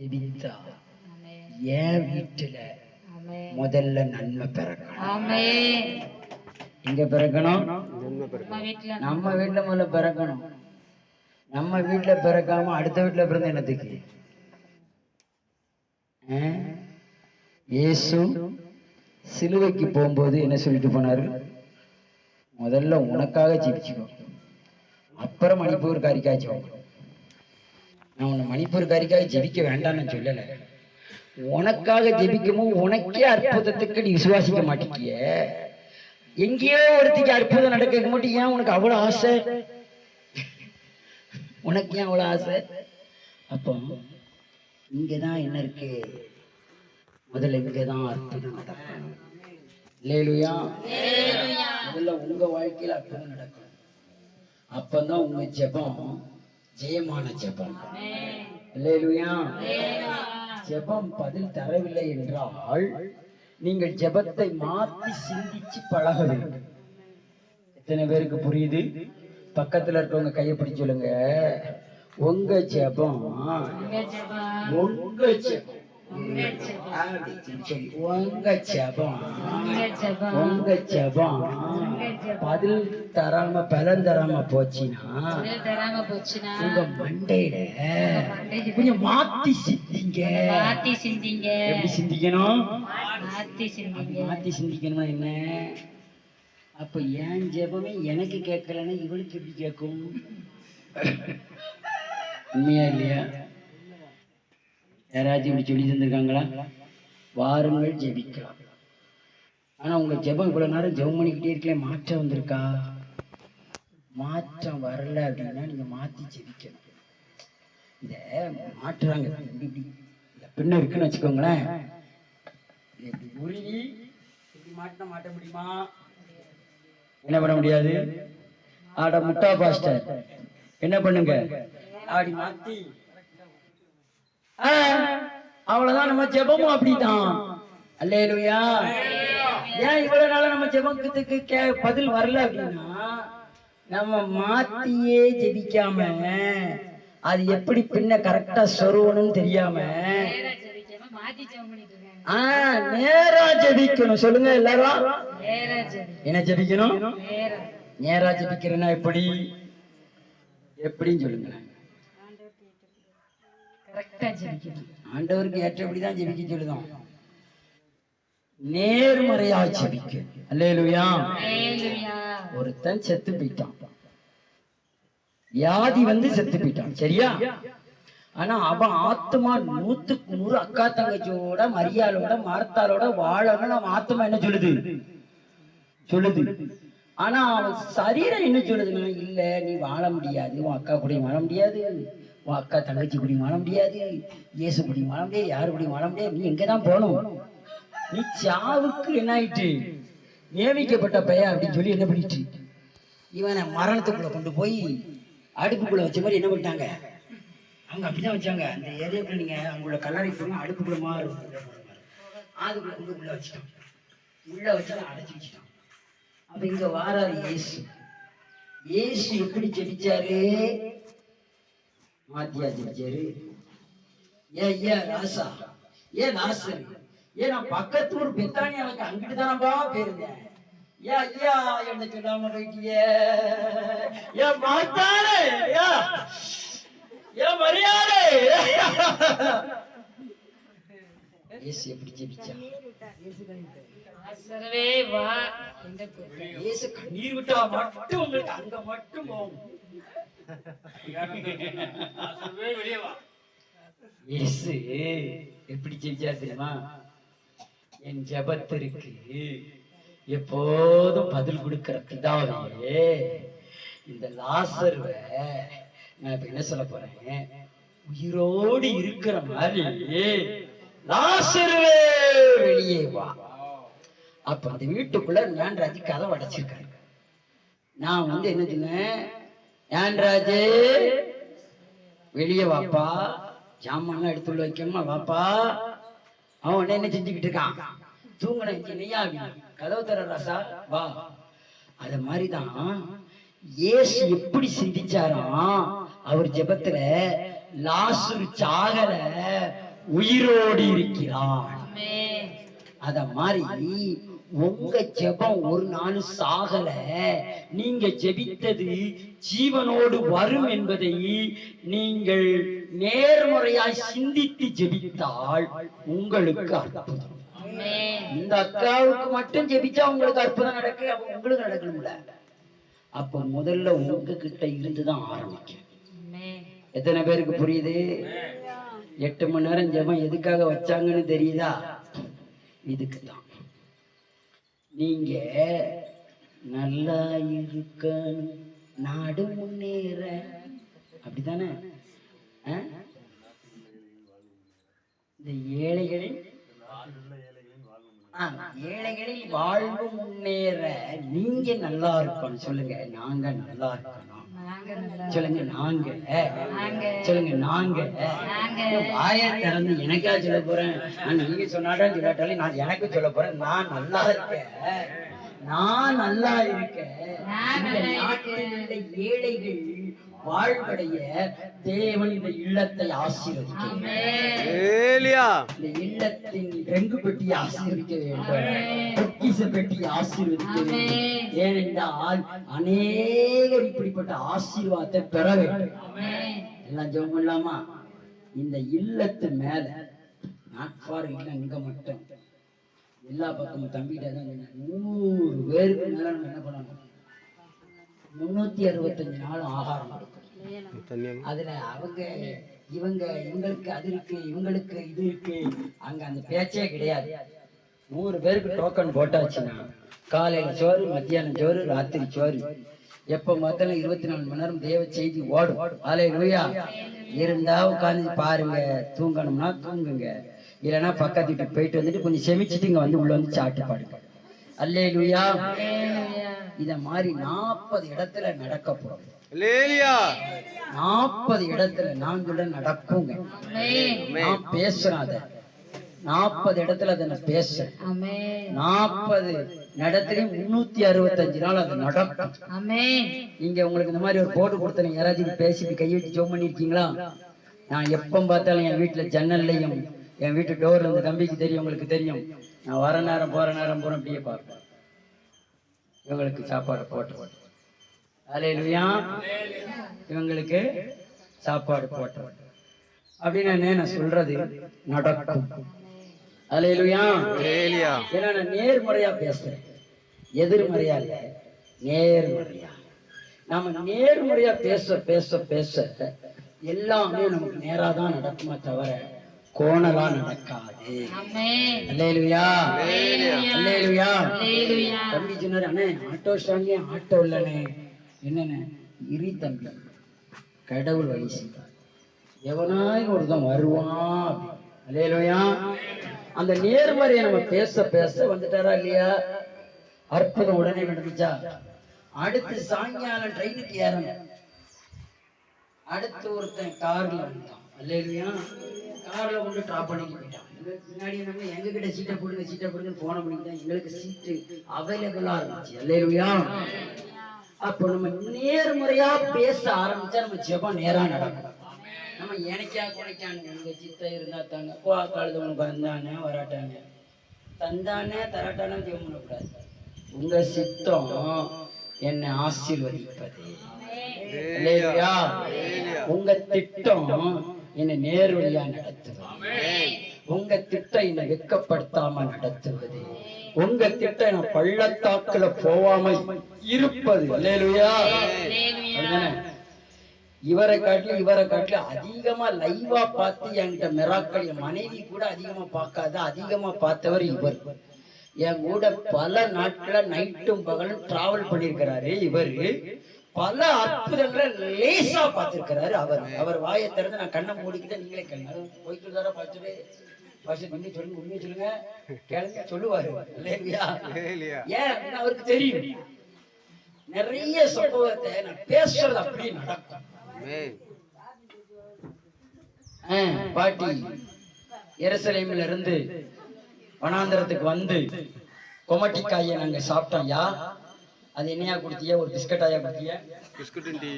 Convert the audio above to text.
ஜெபித்தா. என் வீட்டுல ஆமென். முதல்ல நன்மை பிறக்கணும். ஆமென். எங்க பிறக்கணும்? நம்ம வீட்டுல முதல்ல பிறக்கணும். நம்ம வீட்டுல பிறக்காம அடுத்த வீட்டுல பிறந்த என்னத்துக்கு? இயேசு சிலுவைக்கு போகும்போது என்ன சொல்லிட்டு போனாரு? முதல்ல உனக்காக ஜெபிச்சுக்கோ. அப்புறம் மணிப்பூர் காரிக்காய் ஜெபம் நான் உன்னை மணிப்பூர்காரிக்காக ஜெபிக்க வேண்டாம்னு சொல்லல. உனக்காக ஜெபிக்கமோ உனக்கே அற்புதத்துக்கு நீ விசுவாசிக்க மாட்டேங்கிய எங்கேயோ ஒருத்திக்கு அற்புதம் நடக்க மட்டும் ஏன் உனக்கு அவ்வளவு ஆசை? உனக்கு ஏன் அவ்வளவு ஆசை? அப்போ இங்கதான் என்ன இருக்கு? முதல்ல இங்கதான் அற்புதம் நடக்கும் இல்லையா முதல்ல உங்க வாழ்க்கையில அற்புதம் நடக்கும் அப்பதான் உங்க ஜெபம் ஜெயமான ஜெபம். இல்லையா ஜெபம் பதில் தரவில்லை என்றால் நீங்கள் ஜெபத்தை மாத்தி சிந்திச்சு பழக வேண்டும். எத்தனை பேருக்கு புரியுது? பக்கத்துல இருக்கவங்க கையை பிடிச்சு சொல்லுங்க. உங்க ஜெபம். உங்க ஜெபம், உங்க ஜெபம். உங்க ஜெபம். பதில் தராம பலன் தராம போச்சுன்னா பதில் தராம போச்சுன்னா உங்க மண்டையில கொஞ்சம் மாத்தி சிந்திங்க. மாத்தி சிந்திங்க. எப்படி சிந்திக்கணும்? மாத்தி சிந்திங்க. மாத்தி சிந்திக்கணும்னா என்ன? அப்ப என் ஜெபமே எனக்கு கேட்கலன்னா இவளுக்கு எப்படி கேட்கும்? உண்மையா இல்லையா? யாராச்சும் இப்படி சொல்லி தந்திருக்காங்களா? வாருங்கள் ஜெபிக்கலாம். ஆனால் உங்கள் ஜெபம் இவ்வளோ நேரம் ஜெபம் பண்ணிக்கிட்டே இருக்கல மாற்றம் வந்திருக்கா? மாற்றம் வரல அப்படின்னா நீங்கள் மாற்றி ஜெபிக்கணும். இந்த மாற்றுறாங்க இப்படி இப்படி இந்த பின்ன இருக்குன்னு வச்சுக்கோங்களேன். இப்படி உருகி இப்படி மாட்டினா மாட்ட முடியுமா? என்ன பண்ண முடியாது? ஆட முட்டா பாஸ்டர் என்ன பண்ணுங்க? அப்படி மாற்றி அவ்வளவுதான் நம்ம ஜெபமும் அப்படிதான் அல்லேலுயா. ஏன் இவ்வளவு நாள நம்ம ஜெபத்துக்கு கே பதில் வரல அப்படின்னா நம்ம மாத்தியே ஜெபிக்காம அது எப்படி பின்ன கரெக்டா சொருவணும்னு தெரியாம நேரா ஜபிக்கணும் ஆ நேரா ஜெபிக்கணும். சொல்லுங்க எல்லாரும். என்ன ஜெபிக்கணும்? நேரா ஜபிக்கிறேன்னா எப்படி? எப்படின்னு சொல்லுங்களேன். கரெக்டா ஜெபிக்கணும். ஆண்டவருக்கு ஏற்றபடி தான் ஜெபிக்க சொல்லுதோம். நேர்மறையா ஜெபிக்க. அல்லேலுயா. ஒருத்தன் செத்து போயிட்டான். வியாதி வந்து செத்து போயிட்டான். சரியா? ஆனா அவன் ஆத்மா நூத்துக்கு நூறு அக்கா தங்கச்சியோட மரியாளோட மரத்தாலோட வாழணும்னு அவன் ஆத்மா என்ன சொல்லுது? சொல்லுது. ஆனா அவன் சரீரம் என்ன சொல்லுதுன்னா இல்ல நீ வாழ முடியாது. உன் அக்கா கூடயும் வாழ முடியாது. உன் அக்கா தங்கச்சி குடி மாட முடியாது இயேசு குடி மாட முடியாது யாரு குடி மாட முடியாது நீ எங்கதான் போகணும். நீ சாவுக்கு என்ன ஆயிட்டு? நியமிக்கப்பட்ட பையன் அப்படின்னு சொல்லி என்ன பண்ணிட்டு? இவனை மரணத்துக்குள்ள கொண்டு போய் அடுப்புக்குள்ள வச்ச மாதிரி என்ன பண்ணிட்டாங்க? அவங்க அப்படிதான் வச்சாங்க. அந்த ஏரியா நீங்க அவங்களோட கல்லறை போனா அடுப்புக்குள்ள மாறு அதுக்குள்ள கொண்டு உள்ள வச்சுட்டான். உள்ள வச்சு அடைச்சி வச்சுட்டான். அப்ப இங்க வாராரு இயேசு. இயேசு எப்படி ஜெபிச்சாரு? மாத்தியா ஜெபிச்சாரு ஏன் ராசா? ஏன் நாசர்? ஏன் நான் பக்கத்து ஊர் பெத்தானியாவுக்கு அங்கிட்டு தானப்பா போயிருந்தேன்? ஏன் ஐயா என்ன சொல்லாம போயிட்டிய? ஏன் மாத்தாரே ஏன்? மரியாதை இயேசு எப்படி ஜெபிச்சா ஆசரவே வா. என்ற கூப்பிடு. இயேசு கண்ணீர் விட்டா மட்டும் உங்களுக்கு அங்க மட்டும் போகும். இயேசு எப்படி செஞ்சா தெரியுமா? என் ஜபத்திற்கு எப்போதும் பதில் கொடுக்கிற பிதாவே இந்த லாசர்வ நான் இப்ப என்ன சொல்ல போறேன்? உயிரோடு இருக்கிற மாதிரி லாசர்வே வெளியே வா. அப்ப அந்த வீட்டுக்குள்ள ஞான்ராஜ் கதவை அடைச்சிருக்காரு. நான் வந்து என்ன சொன்னேன்? ஞான்ராஜே வெளியே வாப்பா. ஜாமான்லாம் எடுத்து உள்ள வைக்கணுமா வாப்பா? அவன் உடனே என்ன செஞ்சுக்கிட்டு இருக்கான்? தூங்கின நீயா கதவு தர ராசா வா. அத மாதிரிதான் இயேசு எப்படி சிந்திச்சாராம் அவர் ஜெபத்துல லாசுரு சாகல உயிரோடு இருக்கிறான் அத மாதிரி உங்க ஜெபம் ஒரு நாள் சாகல. நீங்க ஜெபித்தது ஜீவனோடு வரும் என்பதை நீங்கள் நேர்முறையாய் சிந்தித்து ஜெபித்தால் உங்களுக்கு அற்புதம். இந்த அக்காவுக்கு மட்டும் ஜெபிச்சா உங்களுக்கு அற்புதம் நடக்கு அப்ப உங்களுக்கு நடக்கணும்ல. அப்ப முதல்ல உங்ககிட்ட இருந்துதான் ஆரம்பிக்கும். எத்தனை பேருக்கு புரியுது? எட்டு மணி நேரம் ஜெபம் எதுக்காக வச்சாங்கன்னு தெரியுதா? இதுக்கு தான் நீங்க நல்லா இருக்கணும். நாடு முன்னேற. அப்படித்தானே? ஆ? இந்த ஏழைகளில் ஏழைகளில் வாழ்வு முன்னேற நீங்க நல்லா இருக்கணும். சொல்லுங்க. நாங்க நல்லா இருக்கணும். சொல்லுங்க நாங்க. சொல்லுங்க நாங்க. வாயை திறந்து எனக்கா சொல்ல போறேன். நீங்க சொன்னாலும் சொல்லாட்டாலும் நான் எனக்கு சொல்ல போறேன். நான் நல்லா இருக்கேன். நான் நல்லா இருக்கேன். ஏழைகள் வாழ்வடைய தேவன் இந்த இல்லத்தை ஆசீர்வதிக்க ஆமென். ஏலியா. இந்த இல்லத்தின் ரெங்கு பெட்டியை ஆசீர்வதிக்க வேண்டும். பொக்கிச பெட்டியை ஆசீர்வதிக்க வேண்டும். ஏனென்றால் அநேகர் இப்படிப்பட்ட ஆசீர்வாதத்தை பெற வேண்டும். ஆமென். எல்லாம் ஜெபம் பண்ணலாமா இந்த இல்லத்து மேல நாட்பார் இல்ல இங்க மட்டும். எல்லா பக்கமும் தம்பிகிட்ட தான். நூறு பேருக்கு மேல நம்ம என்ன பண்ணணும்? முன்னூத்தி அறுபத்தஞ்சு நாளும் ஆகாரம் தண்ணியம் அதுல அவங்க இவங்க இவங்களுக்கு அது இருக்கு இவங்களுக்கு இது இருக்கு. அங்க அந்த பேச்சே கிடையாது. நூறு பேருக்கு டோக்கன் போட்டாச்சுன்னா காலையில சோறு மத்தியானம் சோறு ராத்திரி சோறு. எப்ப பார்த்தாலும் இருபத்தி நாலு மணி நேரம் தேவ செய்தி ஓடும். ஆலை லூயா இருந்தா உட்காந்து பாருங்க. தூங்கணும்னா தூங்குங்க. இல்லைன்னா பக்கத்து வீட்டுக்கு போயிட்டு வந்துட்டு கொஞ்சம் செமிச்சிட்டு இங்க வந்து உள்ள வந்து சாப்பிட்டு பாடுங்க அல்லே லூயா இத மாதிரி நாற்பது இடத்துல நடக்க போறோம். நாற்பது இடத்துல நாங்கள நடக்குங்க. ஆமென். நான் பேசுறேன் அத நாற்பது இடத்துல அதை நான் பேசுறேன். ஆமென். நாற்பது இடத்துலயும் முன்னூத்தி அறுபத்தஞ்சு நாள் அது நடக்கும். ஆமென். நீங்க உங்களுக்கு இந்த மாதிரி ஒரு போட்டு கொடுத்தேன் யாராச்சும் பேசிட்டு கை வச்சு ஜோம் பண்ணிருக்கீங்களா? நான் எப்ப பார்த்தாலும் என் வீட்டுல ஜன்னல்லையும் என் வீட்டு டோர்ல இந்த தம்பிக்கு தெரியும் உங்களுக்கு தெரியும். நான் வர நேரம் போற நேரம் போற அப்படியே பார்ப்பேன். இவங்களுக்கு சாப்பாடு போட்டு அலையிலுயா இவங்களுக்கு சாப்பாடு போட்டு அப்படின்னு நான் சொல்றது? நடக்கும். அலையிலுயா ஏன்னா நான் நேர்முறையா பேசுறேன். எதிர்மறையா இல்ல. நேர்முறையா. நாம நேர்முறையா பேச பேச பேச எல்லாமே நமக்கு நேரா தான் நடக்குமே தவிர கோணலா நடக்காது. தம்பி சொன்னாரு அண்ணே ஆட்டோ ஸ்டாண்ட்லயே ஆட்டோ இல்லண்ணே. என்னண்ணே? இரு தம்பி. கடவுள் வழி செய்வார் எவனாய் ஒருத்தன் வருவான் அல்லேலுயா. அந்த நேர்மறையை நம்ம பேச பேச வந்துட்டாரா இல்லையா? அற்புதம் உடனே நடந்துச்சா அடுத்து சாயங்காலம் ட்ரெயினுக்கு ஏறணும். அடுத்து ஒருத்தன் கார்ல வந்தான். அல்லையா கார்ல கொண்டு டிராப் பண்ணிட்டு போயிட்டான். எங்களுக்கு பின்னாடி நம்ம எங்க கிட்ட சீட்டை போடுங்க சீட்டை போடுங்க போன பண்ணிக்கிட்டோம் எங்களுக்கு சீட்டு அவைலபிளா இருந்துச்சு. அல்லையா அப்போ நம்ம நேர்முறையா பேச ஆரம்பிச்சா நம்ம ஜெபம் நேரா நடக்கும். நம்ம எனக்கா குறைக்கானுங்க உங்க சித்தை இருந்தா தாங்க கோ கழுதவனுக்கு வந்தானே வராட்டானே தந்தானே தராட்டானே ஜெபம் பண்ணக்கூடாது. உங்க சித்தம் என்னை ஆசீர்வதிப்பது. உங்க திட்டம் என்னை நேர்வழியா நடத்துவது. உங்க திட்டம் என்னை வெட்கப்படுத்தாம நடத்துவது. உங்க திட்டம் என்ன பள்ளத்தாக்குல போகாம இருப்பது. அப்படிதானே? இவரை காட்டிலும் இவரை காட்டிலும் அதிகமா லைவா பார்த்து என்கிட்ட மிராக்கள் என் மனைவி கூட அதிகமா பார்க்காத அதிகமா பார்த்தவர் இவர். என் கூட பல நாட்கள நைட்டும் பகலும் டிராவல் பண்ணியிருக்கிறாரு இவரு. பல அற்புதங்களை லேசா பார்த்திருக்கிறாரு அவர். அவர் வாயை திறந்து நான் கண்ணை மூடிக்கிட்ட நீங்களே கேளுங்க. இருந்தாரா பார்த்துட்டு? சொல்லுங்க உண்மையை சொல்லுங்க. கேளுங்க சொல்லுவாரு. இல்லையா லேலியா ஏன் அவருக்கு தெரியும். நிறைய சம்பவத்தை நான் பேசுறது நடக்கும். ஆ, பாட்டி எருசலேமில் இருந்து வனாந்தரத்துக்கு வந்து கொமட்டிக்காயை நாங்க சாப்பிட்டோம் யா அது என்னையா கொடுத்தியா ஒரு பிஸ்கட்டாயா கொடுத்தியா பிஸ்கட் டீ